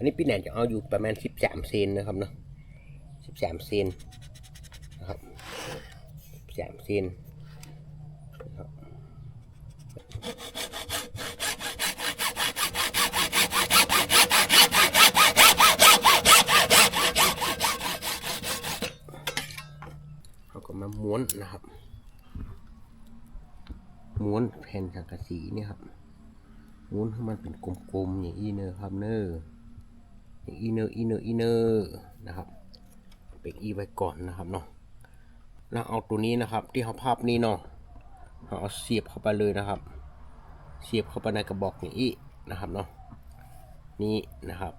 อันนี้พี่แหนนจะเอาอยู่ประมาณสิบสามเซนนะครับเนาะสิบสามเซนนะครับสิบสามเซนเราก็มาม้วนนะครับ ม้วนแผ่นสังกะสีเนี่ยครับ ม้วนให้มันเป็นกลมๆอย่างอีเนอร์ครับเนอร์ อย่างอีเนอร์อีเนอร์อีเนอร์นะครับเป็นอีไว้ก่อนนะครับเนาะแล้วเอาตัวนี้นะครับ ที่เขาภาพนี้เนาะเราเอาเสียบเข้าไปเลยนะครับ เสียบเข้าไปในกระบอกอย่างนี้นะครับเนาะนี่นะครับ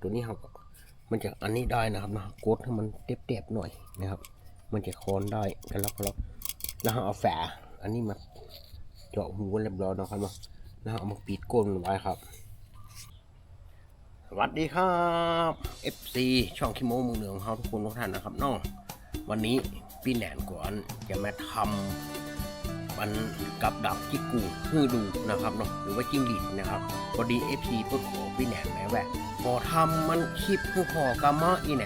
ตัวนี้เขามันจะอันนี้ได้นะครับนะกดให้มันเต็บๆหน่อยนะครับ มันจะคอนได้กันแล้วก็แล้วแล้วเราเอาแฝอันนี้มาเจาะหูเรียบร้อยนะครับเนาะแล้วเอามาปิดก้นมันไว้ครับ สวัสดีครับ FC ช่องคิโมมือเหลืองเขาทุกคนทุกท่านนะครับน้องวันนี้พี่แหนนกวนจะมาทำมันกับดักจิกกูฮือดูนะครับเนาะหรือว่าจิ้งหรีดนะครับพอดี FC เพิ่งขอพี่แหนนแม้แหวะพอทำมันคลิปเพื่อพอกามะอีแหน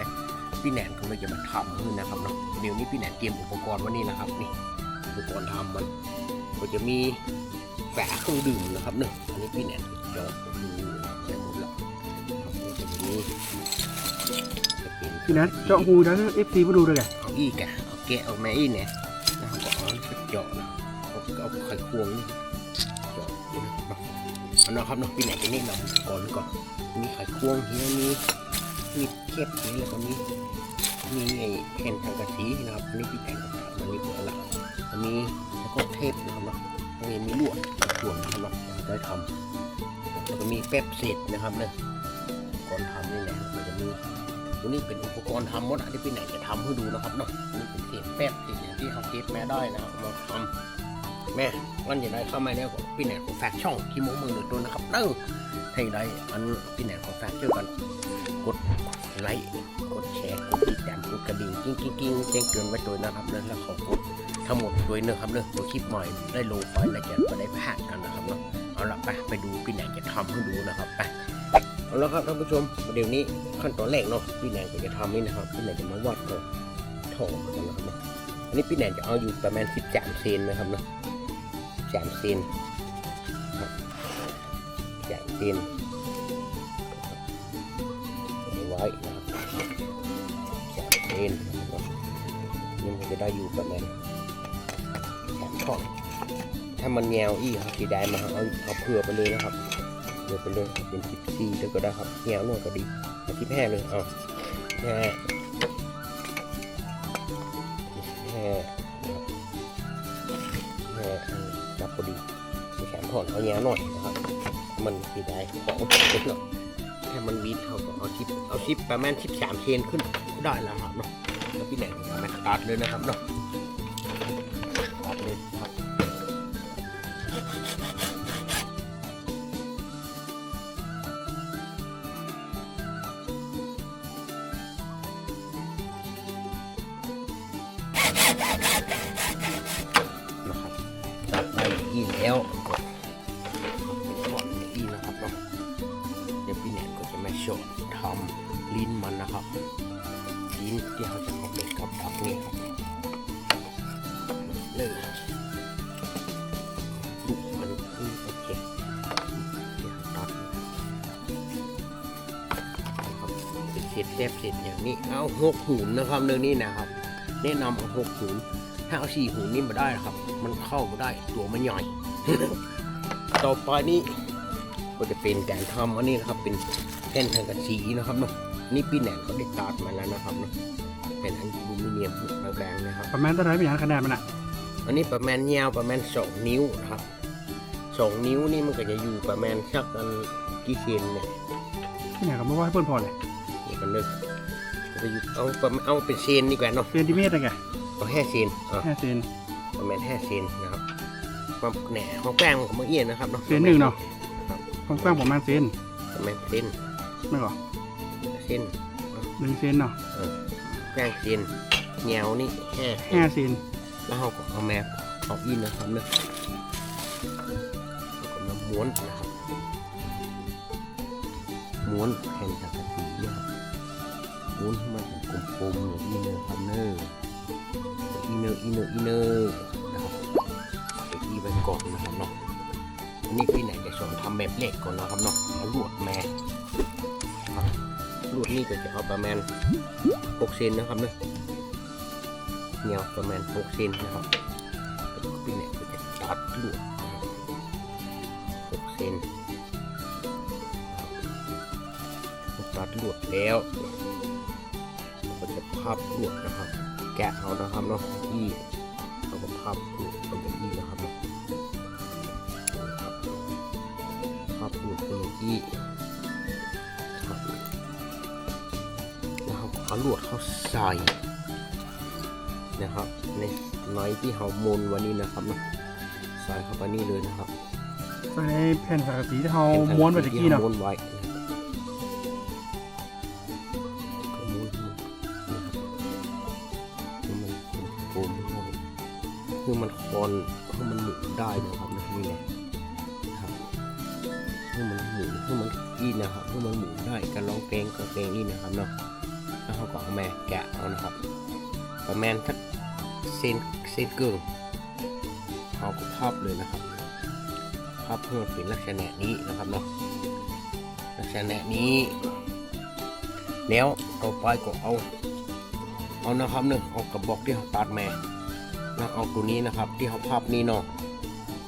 พี่แหนนก็เลยจะมาทำขึ้นนะครับเนาะเดี๋ยวนี้พี่แหนนเตรียมอุปกรณ์วันนี้นะครับนี่อุปกรณ์ทำมัน ก็จะมีแฝาเครื่องดื่มนะครับเนาะอันนี้พี่แหนนจอด พี่นัทเจาะหูแล้วเอฟซีมาดูเลยแกเอาอีกอะเอาแกะเอาแม่อีเนี่ยนะครับก็เอาเจาะนะเอาเอาไขควงนี่เจาะนี่นะครับเอานะครับเนาะพี่แหนนจะแนะนำก่อนก่อนมีไขควงเฮียมีมีเข็บนี่แล้วก็มีมีไอ้แผ่นทางกระสีนะครับอันนี่พี่แต่งกับมันมีตัวละอันนี้แล้วก็เทปนะครับเนาะอันนี้มีลวดลวดนะครับเนาะได้ทำแล้วก็มีแป๊บเศษนะครับเนี่ย ก่อนทำนี่แหละมันจะมีตัวนี้เป็นอุปกรณ์ทำมดอันที่พี่ไหนจะทำให้ดูนะครับเนาะนี่เป็นเศษแป๊บสิ่งที่เขาเก็บแม่ได้นะครับมาทำแม่วันจะได้เข้ามาแล้วก็พี่ไหนของแฟกช่องที่โมมือหนึ่งตัวนะครับเด้อให้ได้อันพี่ไหนของแฟกเจอกันกดไลค์กดแชร์กดติดตามกดกระดิ่งกิ้งกิ้งกิ้งแจ้งเตือนไว้ตัวนะครับแล้วแล้วขอกดทั้งหมดด้วยเนอะครับเนอะตัวคลิปใหม่ได้ลงไปแล้วจะไม่ได้พลาดกันนะครับเนาะเอาละไปไปดูพี่ไหนจะทำให้ดูนะครับไป เอาละครับท่านผู้ชมเดี๋ยวนี้ขั้นตอนแรกเนาะพี่แนนก็จะทำนี่นะครับพี่แนนจะมาวัดเนาะท่อกันนะครับนะอันนี้พี่แนนจะเอาอยู่ประมาณสิบสามเซนนะครับนะสามเซนครับสามเซนไว้นะครับสามเซนนะครับนี่มันจะได้อยู่ประมาณสามท่อนถ้ามันแนวอีกครับสีได้มาเอาเอาเผื่อไปเลยนะครับ ยวไปเลยเป็นสิบซีแล้วก็ได้ครับแงวหน่อยก็ดีเอาที่แพร่เลยเอาแพร่แพร่แพร่เออจับพอดีแขนถอนเอาแงวหน่อยนะครับ มันสีได้ขอเอาไปเถอะถ้ามันวีดเขาก็เอาชิปเอาชิปประมาณชิปสามเซนขึ้นได้แล้วครับเนาะแล้วพี่แหนงมาตัดเลยนะครับเนาะตัดเลยครับ จับตัดได้อีแล้วก็เป็นส่วนอีนะครับเนาะเดี๋ยวพี่แนนก็จะมาโชว์ทำลิ้นมันนะครับลิ้นที่เขาจะเอาไปกับดักนี่ครับเลยดุมันอืมโอเคเดี๋ยวตัดนะครับเป็นเศษแทบเศษอย่างนี้เอาหกหูนนะครับเรื่องนี้นะครับ แนะนำเอาหกหูนถ้าเอาสี่หูนี่มาได้นะครับ มันเข้ามาได้ตัวมันใหญ่ ต่อไปนี้ก็จะเป็นการทำอันนี้นะครับ เป็นแผ่นทางกระสีนะครับเนาะนี่ปีแหนงเขาได้ตัดมาแล้วนะครับเนาะเป็นอลูมิเนียมแรงๆนะครับ ประมาณเท่าไหรพี่นัทขนาดมันอะ อันนี้ประมาณยาวประมาณสองนิ้วนะครับสองนิ้วนี่มันก็จะอยู่ประมาณสักอันกี่เซนเนี่ยพี่นัทก็มาว่าให้เพื่อนพอเลยนี่กันเลย จะอยู่เอาประมาณเอาเป็นเซนดีกว่าเนาะเซนติเมตรเลยแกเอาห้าเซนอะห้าเซนประมาณห้าเซนนะครับความแหน่ของแป้งของมะเอี้ยนนะครับเนาะเซนหนึ่งเนาะความกว้างประมาณเซนประมาณเซนไม่หรอเซนหนึ่งเซนเนาะแป้งเซนแงวนี่ห้าห้าเซนแล้วเราก็เอาแมปเอาอินนะครับเนาะแล้วก็มาม้วนนะครับม้วนแผ่นสังกะสีเนี่ยครับม้วนให้มันเป็นกลมๆอย่างนี้เนอร์ครับเนอร์อีเนอร์อีเนอร์อีเนอร์นะครับเก็บอีไว้ก่อนนะครับเนาะอันนี้พี่ไหนจะสอนทำแบบเล็กก่อนนะครับเนาะเอาลวดแม่ครับลวดนี่ก็จะเอาประมาณ6เซนนะครับเนาะเนียวประมาณ6เซนนะครับพี่ไหนก็จะตัดลวด6เซนตัดลวดแล้ว ก็จะพับลวดนะครับ แกะเอานะครับเนาะอีเราก็พับลวดเป็นอย่างนี้นะครับเนาะครับพับลวดเป็นอย่างนี้ครับแล้วเราก็เอาลวดเข้าใส่นะครับในในที่เรามุนวันนี้นะครับเนาะใส่เข้าไปนี่เลยนะครับ ใส่ในแผ่นสังกะสีที่เราม้วนไปตะกี้เนาะม้วนไว้ คือมันคอนให้มันหมุนได้นะครับนะนี่แหละครับให้มันหมุนให้มันอีนะครับให้มันหมุนได้การลองเพลงก็เพลงอีนะครับเนาะแล้วเขาก็เอาแม่แกะเอานะครับประมาณสักเซนเซนเกินเขาก็พับเลยนะครับภาพเพื่อเป็นลักษณะนี้นะครับเนาะลักษณะนี้แล้วต่อไปก็เอาเอานะครับเนอะเอากระบอกที่เขาตัดมา แล้วเอาตัวนี้นะครับ ที่เขาพับนี้เนาะ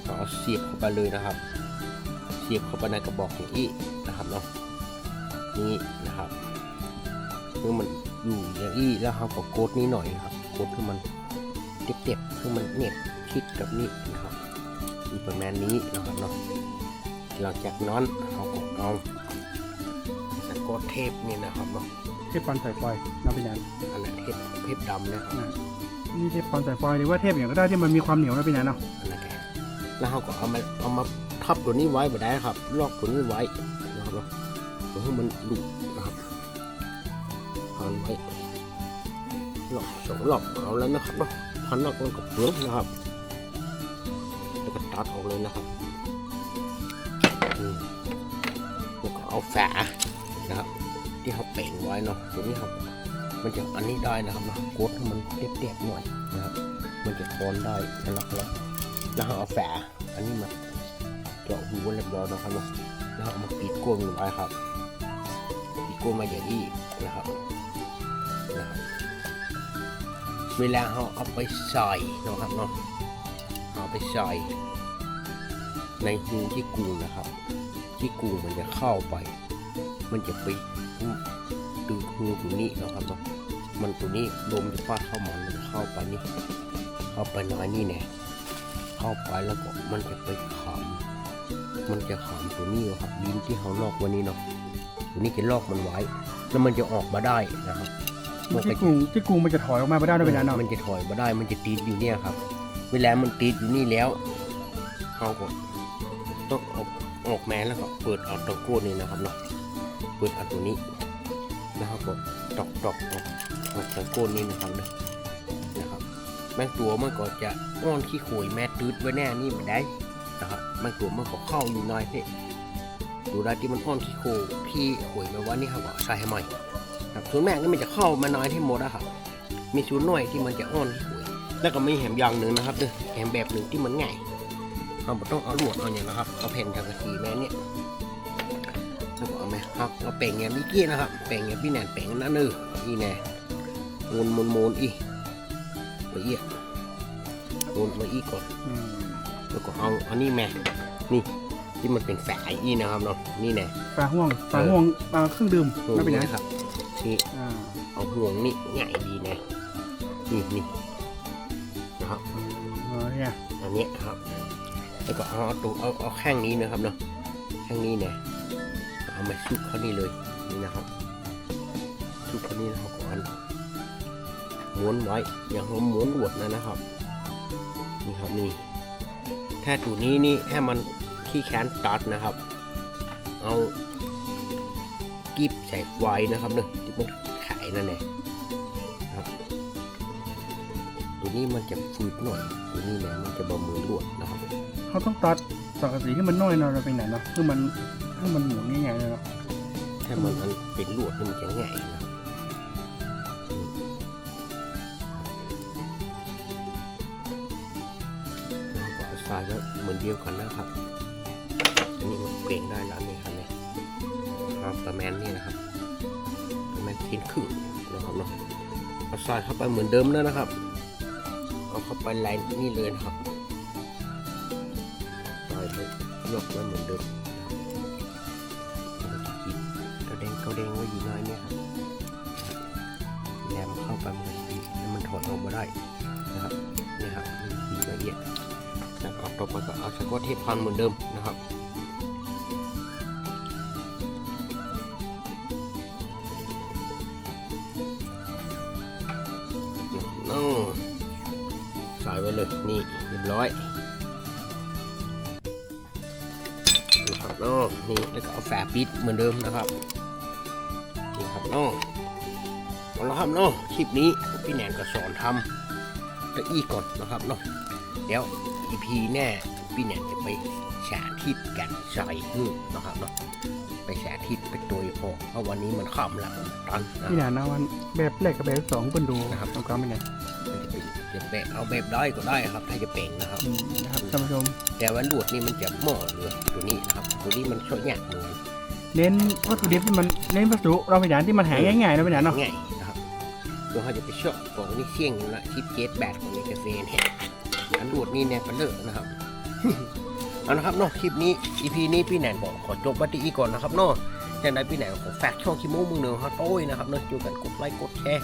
เอาเสียบเข้าไปเลยนะครับ เสียบเข้าไปในกระบอกอย่างนี้นะครับเนาะนี่นะครับเมื่อมันอยู่อย่างนี้แล้วเขาก็กดนี้หน่อยนะครับกดให้มันเต็บๆให้มันเน็บชิดกับนี้นะครับอีประมาณนี้นะครับเนาะหลังจากนั้นเราก็เอาสกอตเทปนี่นะครับเนาะเทปปันสายไฟน้ำเป็นยังอันนั้นเทปเทปดำนะครับ นะนี่เทปปันสายไฟหรือว่าเทปอย่างก็ได้ที่มันมีความเหนียวนะเป็นยังเนาะอันนั้นแหละแล้วเราก็เอามาเอามาทับตัวนี้ไว้บ่ได้ครับ ลอกตัวนี้ไว้นะครับเนาะเพื่อให้มันหลุดนะครับพันไว้หลอกสองหลอกเอาแล้วนะครับเนาะพันหลอกมันกับเปลือกนะครับแล้วก็ตัดออกเลยนะครับแล้วก็เอาฝานะครับ ที่เขาเป่งไว้เนาะตัวนี้ครับ มันจะอันนี้ได้นะครับเนาะกดให้มันเตี้ยๆหน่อยนะครับ มันจะคอนได้แล้วก็แล้วเอาแฝาอันนี้มาเจาะหูไว้เรียบร้อยนะครับเนาะแล้วเอามาปิดก้นไว้ครับปิดก้นมาอย่างนี้นะครับนะครับ เวลาเราเอาไปใส่นะครับเนาะเอาไปใส่ในหูที่กูนะครับ ที่กูมันจะเข้าไป มันจะไป ดูดหูตัวนี้นะครับเนาะมันตัวนี้ลมจะฟาดเข้ามันมันจะเข้าไปนี่ เข้าไปน้อยนี่แน่เข้าไปแล้วก็มันจะไปขำมันจะขำตัวนี้ครับดินที่เขาลอกวันนี้เนาะตัวนี้จะลอกมันไว้ แล้วมันจะออกมาได้นะครับมันก็ที่กูที่กูมันจะถอยออกมาไม่ได้นะเป็นยังเนาะมันจะถอยมาได้มันจะติดอยู่เนี่ยครับ เวลามันติดอยู่นี่แล้วเขาก็ต้องออกออกแม้แล้วก็เปิดเอาตะกั่วนี่นะครับเนาะเปิดเอาตัวนี้ แล้วเขาก็ตอกตอกออกออกตะโกั่วนี่นะครับนะนะครับแมงตัวมันก็จะอ้อนขี้ข่วยแม่ตืดไว้แน่นี่ไม่ได้นะครับแมงตัวมันก็เข้าอยู่น้อยเพ่ดูได้ที่มันอ้อนขี้โคขี้ข่วยมาว่านี่ครับใส่ให้ใหม่ครับส่วนแม่งนี่มันจะเข้ามาน้อยที่หมดอะครับมีชุดน่อยที่มันจะอ้อนที่วยแล้วก็มีแหมอย่างหนึ่งนะครับเด้อแหมแบบหนึ่งที่มันง่ายเราต้องเอาลวดเอาอย่างนะครับเอาแผ่นทางกะสีแม่เนี่ย ไหมครับเอาแป่งอย่างนี้กี้นะครับแป่งอย่างพี่แหนนแป่งนั่นเอออีแน่มูนมูนมูนอีละเอียดมูนมาอีก่อนอืมแล้วก็เอาอันนี้แม่นี่ที่มันเป็นแฝงอีนะครับเนาะนี่แน่ปลาห่วงปลาห่วงปลาเครื่องดื่มห่วงไม่เป็นยังนะครับนี่อ่าเอาห่วงนี่ง่ายดีนะนี่นี่นะครับเออเนี่ยอันนี้ครับ แล้วก็เอาเอาตัวเอาเอาแข้งนี้นะครับเนาะแข้งนี้เนี่ยาชุบเขานี่เลยนี่นะครับชุบเขานี่นะครับก่อนม้วนไว้อย่างเราม้วนหวดนะนะครับนี่ครับนี่ถ้าตัวนี้นี่ให้มันขี้แขนตัดนะครับ เอากีบใส่ไว้นะครับเนอะที่มันขายนั่นแหละครับ ตัวนี้มันจะฟืดหน่อยตัวนี้เนี่ยมันจะบะมือลวดนะครับเขาต้องตัดสังกะสีให้มันน้อยหน่อยเราเป็นไหนเนาะคือมัน คือมันหมุนง่ายๆเลยเนาะให้มันเป็นลวดนี่มันจะง่ายนะครับแล้วก็ทรายก็เหมือนเดียวกันนะครับ อันนี้มันเปล่งได้แล้วนี่ครับเนี่ยครับประมาณนี้นะครับประมาณทิ้นครึ่งนะครับเนาะเอาทรายเข้าไปเหมือนเดิมแล้วนะครับ เอาเข้าไปไลน์นี่เลยนะครับทรายไปยกไว้เหมือนเดิม เกระเดงไว้อยู่น้อยเนี่ยครับแหลมเข้าไปมันีแล้วมันถอดออกมาได้นะครับนี่ครับดีละเอียดแล้วก็ต่อไปก็เอาสกอตเทปพันเหมือนเดิมนะครับน้องใส่ไว้เลยนี่เรียบร้อยนะครับน้องนี่แล้วก็เอาแฝปิดเหมือนเดิมนะครับ นี่ครับน้องเอาละครับน้องคลิปนี้พี่แหนนก็สอนทำตะอี้ก่อนนะครับน้องเดี๋ยวอีพีแน่พี่แหนนจะไปสาธิตกันใส่หื้อนะครับเนาะไปสาธิตไปตัวพอเพราะวันนี้มันข้ามหลังตันนะพี่หนานาวันแบบแรกกับแบบสองเพิ่นดูนะครับตรงกลางเป็นไงจะแบะเอาแบบได้ก็ได้ครับ ถ้าจะเป่งนะครับอืมนะครับท่านผู้ชมแต่ว่าลวดนี่มันจะหม้อเรือตัวนี้นะครับ ตัวนี้มันช่วยยากมือ เน้นวัตถุดิบที่มันเน้นวัสดุเราเป็นอย่างที่มันหาง่ายๆนะเป็นอย่างเนาะง่ายนะครับตัวเขาจะไปชอบบอกว่านี่เสี่ยงอยู่ละทิปเกตแบตของในกาแฟเนี่ยอันลวดนี่เนี่ยเป็นเลอะนะครับเอานะครับเนาะคลิปนี้ EP นี้พี่แหนนบอกขอจบวัตถีก่อนนะครับเนาะอย่างไรพี่แหนนขอฝากช่องคิโมมึงเนืองฮะโต้ยนะครับเนาะช่วยกันกดไลค์กดแชร์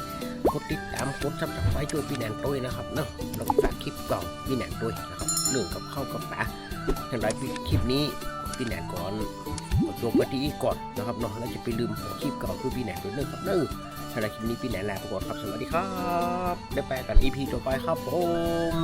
กดติดตามกดซับสไครต์ช่วยพี่แหนนโต้ยนะครับเนาะแล้วก็ฝากคลิปเก่าพี่แหนนด้วยนะครับเรื่องกับข้าวกับปลาอย่างไรคลิปนี้ พี่แหนก่อนจบวัตถีก่อนนะครับเนาะแล้วจะไปลืมหัวคลิปเก่าคือพี่แหนนด้วยเรื่องครับเนาะสำหรับคลิปนี้พี่แหนนลาไปก่อนครับ สวัสดีครับได้แปลกันอีพีต่อไปครับผม